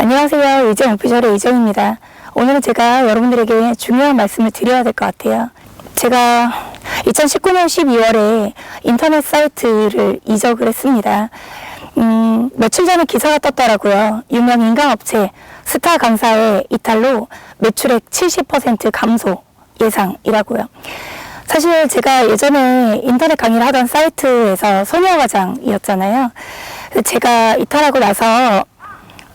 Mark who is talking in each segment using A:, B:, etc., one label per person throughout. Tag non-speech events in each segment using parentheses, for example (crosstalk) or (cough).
A: 안녕하세요. 이정 오피셜의 이정입니다. 오늘은 제가 여러분들에게 중요한 말씀을 드려야 될 것 같아요. 제가 2019년 12월에 인터넷 사이트를 이적을 했습니다. 음, 며칠 전에 기사가 떴더라고요. 유명 인간업체 스타 강사의 이탈로 매출액 70% 감소 예상이라고요. 사실 제가 예전에 인터넷 강의를 하던 사이트에서 소녀 과장이었잖아요. 제가 이탈하고 나서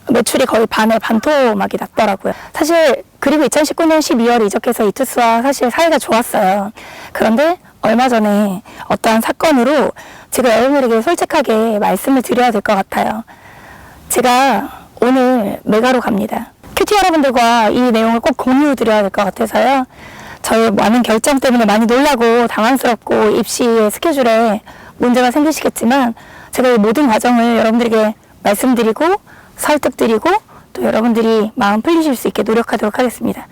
A: 매출이 거의 반에 반토막이 났더라고요. 사실 그리고 2019년 12월 이적해서 이투스와 사실 사이가 좋았어요. 그런데 얼마 전에 어떠한 사건으로 제가 여러분들에게 솔직하게 말씀을 드려야 될 것 같아요. 제가 오늘 메가로 갑니다. 큐티 여러분들과 이 내용을 꼭 공유 드려야 될 것 같아서요. 저의 많은 결정 때문에 많이 놀라고 당황스럽고 입시의 스케줄에 문제가 생기시겠지만 제가 이 모든 과정을 여러분들에게 말씀드리고 설득드리고 또 여러분들이 마음 풀리실 수 있게 노력하도록 하겠습니다.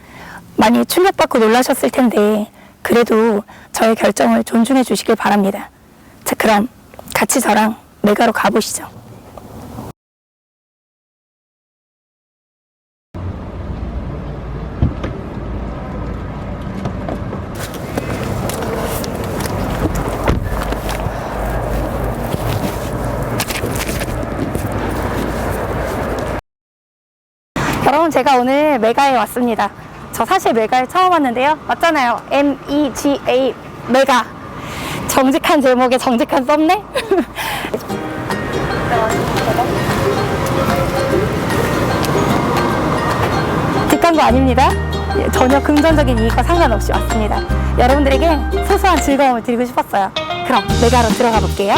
A: 많이 충격받고 놀라셨을 텐데 그래도 저의 결정을 존중해 주시길 바랍니다. 자, 그럼 같이 저랑 메가로 가보시죠. 여러분 제가 오늘 메가에 왔습니다. 저 사실 메가에 처음 왔는데요. 맞잖아요. M-E-G-A 메가. 정직한 제목에 정직한 썸네? 뒷광고 (laughs) 아닙니다. 예, 전혀 금전적인 이익과 상관없이 왔습니다. 여러분들에게 소소한 즐거움을 드리고 싶었어요. 그럼 메가로 들어가 볼게요.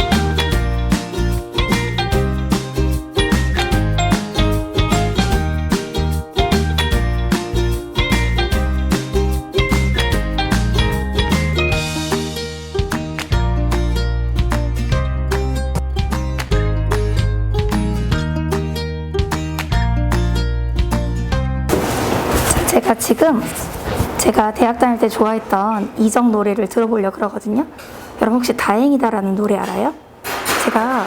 A: 제가 지금 제가 대학 다닐 때 좋아했던 이정 노래를 들어보려고 그러거든요. 여러분 혹시 다행이다라는 노래 알아요? 제가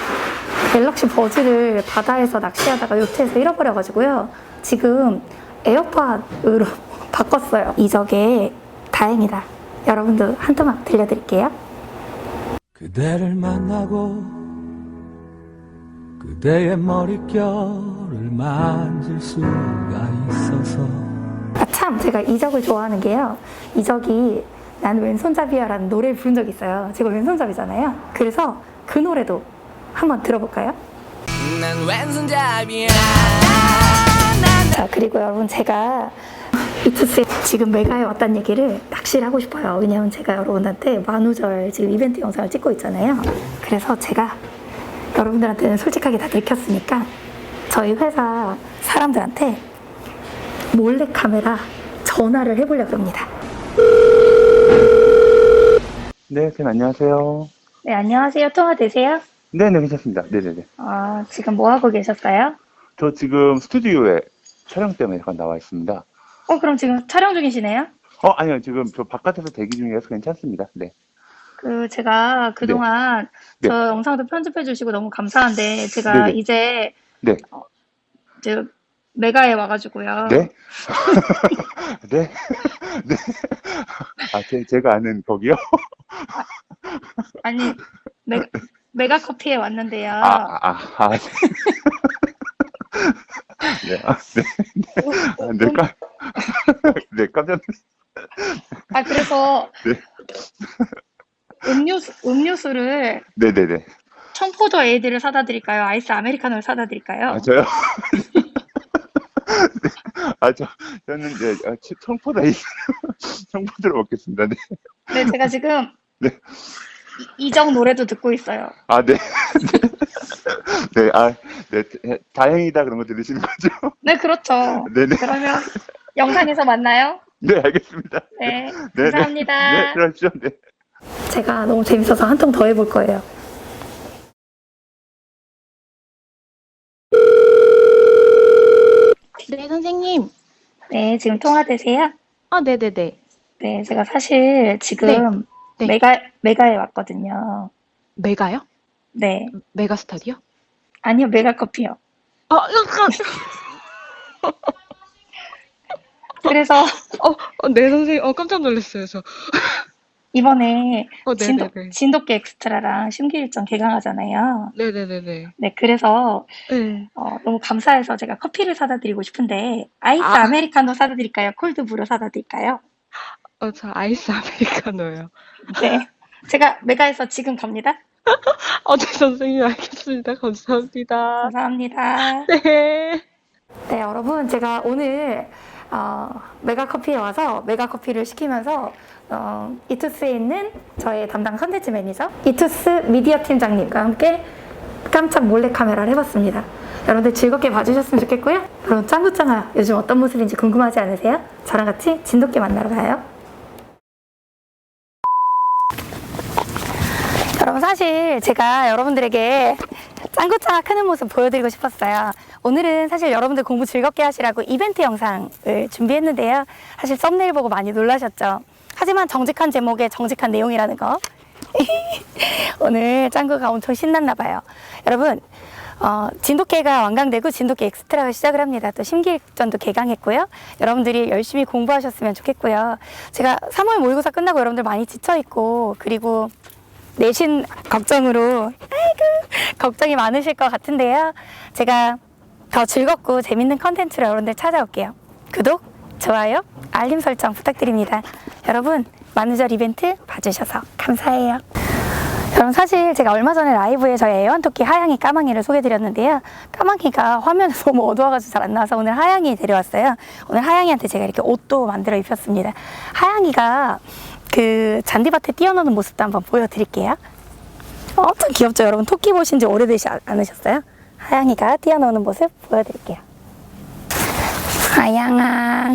A: 갤럭시 버즈를 바다에서 낚시하다가 요트에서 잃어버려가지고요. 지금 에어팟으로 (laughs) 바꿨어요. 이적의 다행이다. 여러분도 한 토막 들려드릴게요.
B: 그대를 만나고 그대의 머릿결을 만질 수가 있어서
A: 아, 참, 제가 이적을 좋아하는 게요. 이적이 난 왼손잡이야라는 노래를 부른 적이 있어요. 제가 왼손잡이잖아요. 그래서 그 노래도 한번 들어볼까요?
B: 난 왼손잡이야
A: 자, 그리고 여러분 제가 이투스에 지금 메가에 왔다는 얘기를 낚시를 하고 싶어요. 왜냐면 제가 여러분한테 만우절 지금 이벤트 영상을 찍고 있잖아요. 그래서 제가 여러분들한테는 솔직하게 다 들켰으니까 저희 회사 사람들한테 몰래 카메라 전화를 해보려고 합니다.
C: 네, 쌤 안녕하세요.
A: 네, 안녕하세요. 통화 되세요?
C: 네, 네, 괜찮습니다. 네, 네, 네.
A: 아, 지금 뭐 하고 계셨어요?
C: 저 지금 스튜디오에 촬영 때문에 잠깐 나와 있습니다.
A: 어, 그럼 지금 촬영 중이시네요?
C: 어, 아니요, 지금 저 바깥에서 대기 중이라서 괜찮습니다. 네.
A: 그 제가 그동안
C: 네.
A: 저 영상도 편집해 주시고 너무 감사한데 제가
C: 네네.
A: 이제
C: 네.
A: 어, 이제 메가에 와가지고요.
C: 네? (laughs) 네? 네? 아, 제, 제가 아는 거기요?
A: 아니 메, 메가 커피에 왔는데요.
C: 아, 아, 아, 네. 네, 아, 네. 아, 네, 깜, 네, 깜짝 놀랐
A: 아, 그래서
C: 네.
A: 음료수 음료수를
C: 네, 네, 네.
A: 청포도 에이드를 사다 드릴까요? 아이스 아메리카노를 사다 드릴까요?
C: 아, 저요? 네. 아, 저, 저는, 네, 아, 치- 청포도 있 청포도를 먹겠습니다. 네.
A: 네, 제가 지금
C: 네.
A: 이- 이정 노래도 듣고 있어요.
C: 아, 네. (laughs) 네. 네, 아, 네. 다- 다행이다 그런 거 들으시는 거죠?
A: 네, 그렇죠.
C: 네네.
A: 그러면 영상에서 만나요.
C: 네, 알겠습니다.
A: 네,
C: 네,
A: 감사합니다.
C: 네, 네, 그렇죠. 네.
A: 제가 너무 재밌어서 한 통 더 해볼 거예요.
D: 네, 선생님.
A: 네, 지금 통화되세요?
D: 아, 네네네.
A: 네, 제가 사실 지금
D: 네.
A: 메가, 메가에 왔거든요.
D: 메가요?
A: 네.
D: 메가 스타디오?
A: 아니요, 메가 커피요.
D: 아, 잠깐. (laughs)
A: 그래서
D: 어, 어, 네, 선생님. 어, 깜짝 놀랐어요, 저.
A: 이번에
D: 어,
A: 진돗,
D: 네네네.
A: 진돗개 엑스트라랑 심기일전 개강하잖아요.
D: 네네네네.
A: 네, 그래서
D: 네.
A: 어, 너무 감사해서 제가 커피를 사다 드리고 싶은데 아이스
D: 아.
A: 아. 메리카노 사다 드릴까요? 콜드브루 사다 드릴까요?
D: 어, 저 아이스 아메리카노요. (laughs)
A: 네. 제가 메가에서 지금 갑니다. (laughs)
D: 어, 네, 선생님. 알겠습니다. 감사합니다.
A: 감사합니다.
D: 네.
A: 네, 여러분, 제가 오늘 어, 메가커피에 와서 메가커피를 시키면서 어, 이투스에 있는 저의 담당 컨텐츠 매니저 이투스 미디어 팀장님과 함께 깜짝 몰래 카메라를 해봤습니다. 여러분들 즐겁게 봐주셨으면 좋겠고요. 여러분 짱구짱아 요즘 어떤 모습인지 궁금하지 않으세요? 저랑 같이 진돗개 만나러 가요. 여러분 사실 제가 여러분들에게 짱구짱아 크는 모습 보여드리고 싶었어요. 오늘은 사실 여러분들 공부 즐겁게 하시라고 이벤트 영상을 준비했는데요. 사실 썸네일 보고 많이 놀라셨죠. 하지만 정직한 제목에 정직한 내용이라는 거. (laughs) 오늘 짱구가 엄청 신났나 봐요. 여러분, 어, 진돗개가 완강되고 진돗개 엑스트라가 시작을 합니다. 또 심기일전도 개강했고요. 여러분들이 열심히 공부하셨으면 좋겠고요. 제가 3월 모의고사 끝나고 여러분들 많이 지쳐있고, 그리고 내신 걱정으로, 아이고, (laughs) 걱정이 많으실 것 같은데요. 제가 더 즐겁고 재밌는 컨텐츠로 여러분들 찾아올게요. 구독, 좋아요, 알림 설정 부탁드립니다. 여러분, 만우절 이벤트 봐주셔서 감사해요. 여러분 사실 제가 얼마 전에 라이브에 저희 애완토끼 하양이 까망이를 소개드렸는데요. 까망이가 화면에 너무 어두워가지고 잘 안 나와서 오늘 하양이 데려왔어요. 오늘 하양이한테 제가 이렇게 옷도 만들어 입혔습니다. 하양이가 그 잔디밭에 뛰어노는 모습도 한번 보여드릴게요. 엄청 귀엽죠, 여러분. 토끼 보신 지 오래되지 않- 않으셨어요? 하양이가 뛰어노는 모습 보여드릴게요. 하양아.